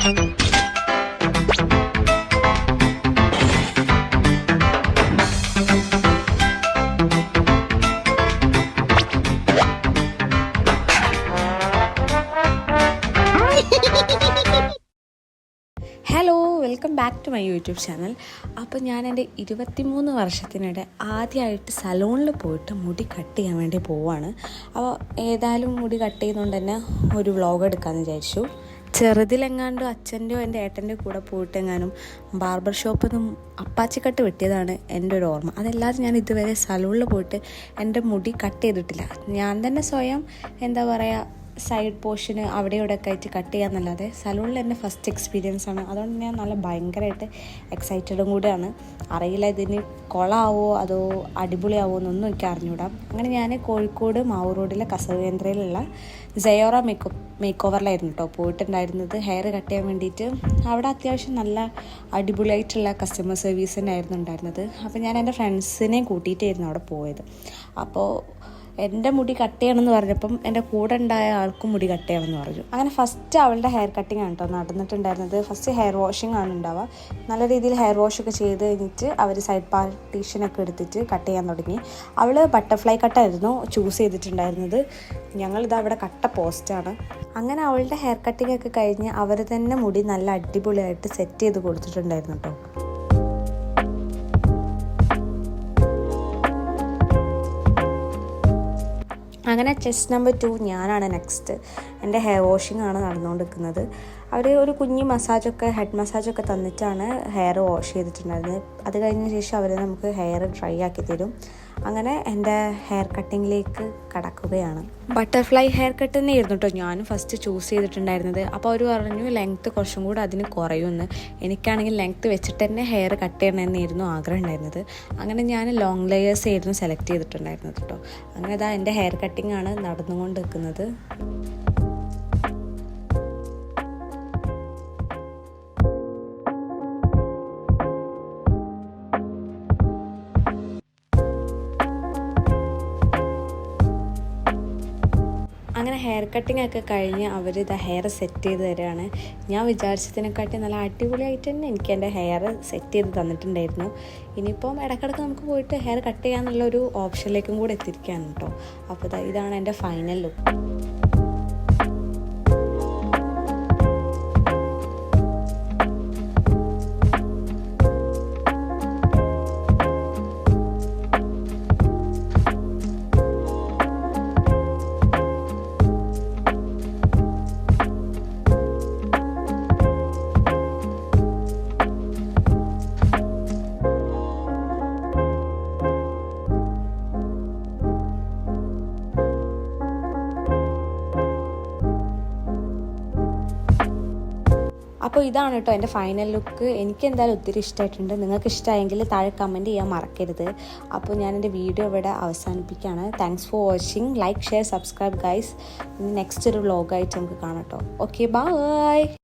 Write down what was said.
Hello welcome back to my YouTube channel അപ്പോൾ ഞാൻ എന്റെ ഇരുപത്തിമൂന്ന് വർഷത്തിനിടെ ആദ്യമായിട്ട് സലൂണിൽ പോയിട്ട് മുടി കട്ട് ചെയ്യാൻ വേണ്ടി പോവാണ്. അപ്പോൾ ഏതായാലും മുടി കട്ട് ചെയ്യുന്നതുകൊണ്ട് തന്നെ ഒരു വ്ളോഗ് എടുക്കാമെന്ന് വിചാരിച്ചു. ചെറുതിലെങ്ങാണ്ടും അച്ഛന്റെയോ എന്റെ ഏട്ടന്റെ കൂടെ പോയിട്ടെങ്ങാനും ബാർബർ ഷോപ്പിൽ നിന്നും അപ്പാച്ചിക്കട്ട് വെട്ടിയതാണ് എന്റെ ഒരു ഓർമ്മ. അതല്ലാതെ ഞാൻ ഇതുവരെ സലൂണിൽ പോയിട്ട് എന്റെ മുടി കട്ട് ചെയ്തിട്ടില്ല. ഞാൻ തന്നെ സ്വയം എന്താ പറയുക സൈഡ് പോർഷന് അവിടെ ഇവിടെ ഒക്കെ ആയിട്ട് കട്ട് ചെയ്യാമെന്നല്ലാതെ സലൂണിൽ എന്റെ ഫസ്റ്റ് എക്സ്പീരിയൻസ് ആണ്. അതുകൊണ്ട് ഞാൻ നല്ല ഭയങ്കരമായിട്ട് എക്സൈറ്റഡും കൂടെയാണ്. അറിയില്ല ഇതിന് കൊളാവോ അതോ അടിപൊളിയാവോ എന്നൊന്നും എനിക്ക് അറിഞ്ഞുകൂടാം അങ്ങനെ ഞാൻ കോഴിക്കോട് മാവൂർ റോഡിലെ കസവകേന്ദ്രയിലുള്ള ജയോറ മേക്കോ മേക്ക് ഓവറിലായിരുന്നു കേട്ടോ പോയിട്ടുണ്ടായിരുന്നത്. ഹെയർ കട്ട് ചെയ്യാൻ വേണ്ടിയിട്ട്. അവിടെ അത്യാവശ്യം നല്ല അടിപൊളിയായിട്ടുള്ള കസ്റ്റമർ സർവീസ് തന്നെയായിരുന്നു ഉണ്ടായിരുന്നത്. അപ്പോൾ ഞാൻ എന്റെ ഫ്രണ്ട്സിനെയും കൂട്ടിയിട്ടായിരുന്നു അവിടെ പോയത്. അപ്പോൾ എന്റെ മുടി കട്ട് ചെയ്യണമെന്ന് പറഞ്ഞപ്പം എന്റെ കൂടെ ഉണ്ടായ ആൾക്കും മുടി കട്ട് ചെയ്യണമെന്ന് പറഞ്ഞു. അങ്ങനെ ഫസ്റ്റ് അവളുടെ ഹെയർ കട്ടിങ് ആണ് കേട്ടോ നടന്നിട്ടുണ്ടായിരുന്നത്. ഫസ്റ്റ് ഹെയർ വാഷിംഗ് ആണ് ഉണ്ടാവുക. നല്ല രീതിയിൽ ഹെയർ വാഷ് ഒക്കെ ചെയ്ത് കഴിഞ്ഞിട്ട് അവർ സൈഡ് പാർട്ടീഷനൊക്കെ എടുത്തിട്ട് കട്ട് ചെയ്യാൻ തുടങ്ങി. അവൾ ബട്ടർഫ്ലൈ കട്ടായിരുന്നു ചൂസ് ചെയ്തിട്ടുണ്ടായിരുന്നത്. ഞങ്ങളിത് അവിടെ കട്ട പോസ്റ്റാണ് അങ്ങനെ അവളുടെ ഹെയർ കട്ടിംഗ് ഒക്കെ കഴിഞ്ഞ് അവർ തന്നെ മുടി നല്ല അടിപൊളിയായിട്ട് സെറ്റ് ചെയ്ത് കൊടുത്തിട്ടുണ്ടായിരുന്നു കേട്ടോ അങ്ങനെ ചെസ്റ്റ് നമ്പർ ടു ഞാനാണ് നെക്സ്റ്റ് എന്റെ ഹെയർ വാഷിംഗ് ആണ് നടന്നുകൊണ്ടിരിക്കുന്നത്. അവർ ഒരു കുഞ്ഞ് മസാജൊക്കെ ഹെഡ് മസാജൊക്കെ തന്നിട്ടാണ് ഹെയർ വാഷ് ചെയ്തിട്ടുണ്ടായിരുന്നത്. അത് കഴിഞ്ഞ ശേഷം അവർ നമുക്ക് ഹെയർ ഡ്രൈ ആക്കി തരും. അങ്ങനെ എന്റെ ഹെയർ കട്ടിങ്ങിലേക്ക് കടക്കുകയാണ്. ബട്ടർഫ്ലൈ ഹെയർ കട്ട് തന്നെയായിരുന്നു കേട്ടോ ഞാനും ഫസ്റ്റ് ചൂസ് ചെയ്തിട്ടുണ്ടായിരുന്നത്. അപ്പോൾ അവർ പറഞ്ഞു ലെങ്ത്ത് കുറച്ചും കൂടെ അതിന് കുറയുമെന്ന്. എനിക്കാണെങ്കിൽ ലെങ്ത്ത് വെച്ചിട്ട് തന്നെ ഹെയർ കട്ട് ചെയ്യണമെന്നായിരുന്നു ആഗ്രഹം ഉണ്ടായിരുന്നത്. അങ്ങനെ ഞാൻ ലോങ് ലെയേഴ്സ് ആയിരുന്നു സെലക്ട് ചെയ്തിട്ടുണ്ടായിരുന്നത് കേട്ടോ അങ്ങനെ ഇതാ എന്റെ ഹെയർ കട്ടിംഗ് ആണ് നടന്നുകൊണ്ട് നിൽക്കുന്നത് അങ്ങനെ ഹെയർ കട്ടിംഗ് ഒക്കെ കഴിഞ്ഞ് അവർ ഇത് ഹെയർ സെറ്റ് ചെയ്ത് തരികയാണ് ഞാൻ വിചാരിച്ചതിനെക്കാട്ടി നല്ല അടിപൊളിയായിട്ട് തന്നെ എനിക്ക് എന്റെ ഹെയർ സെറ്റ് ചെയ്ത് തന്നിട്ടുണ്ടായിരുന്നു. ഇനിയിപ്പം ഇടയ്ക്കിടയ്ക്ക് നമുക്ക് പോയിട്ട് ഹെയർ കട്ട് ചെയ്യാനുള്ള ഒരു ഓപ്ഷനിലേക്കും കൂടെ എത്തിയിരിക്കുകയാണ് കേട്ടോ അപ്പോൾ ഇതാണ് എന്റെ ഫൈനൽ ലുക്ക് അപ്പോൾ ഇതാണ് കേട്ടോ എന്റെ ഫൈനൽ ലുക്ക് എനിക്ക് എന്തായാലും ഒത്തിരി ഇഷ്ടമായിട്ടുണ്ട്. നിങ്ങൾക്ക് ഇഷ്ടമായെങ്കിൽ താഴെ കമന്റ് ചെയ്യാൻ മറക്കരുത്. അപ്പോൾ ഞാൻ എന്റെ വീഡിയോ ഇവിടെ അവസാനിപ്പിക്കുകയാണ്. Thanks for watching like share subscribe guys next ഒരു വ്ളോഗായിട്ട് നമുക്ക് കാണാം കേട്ടോ. Okay bye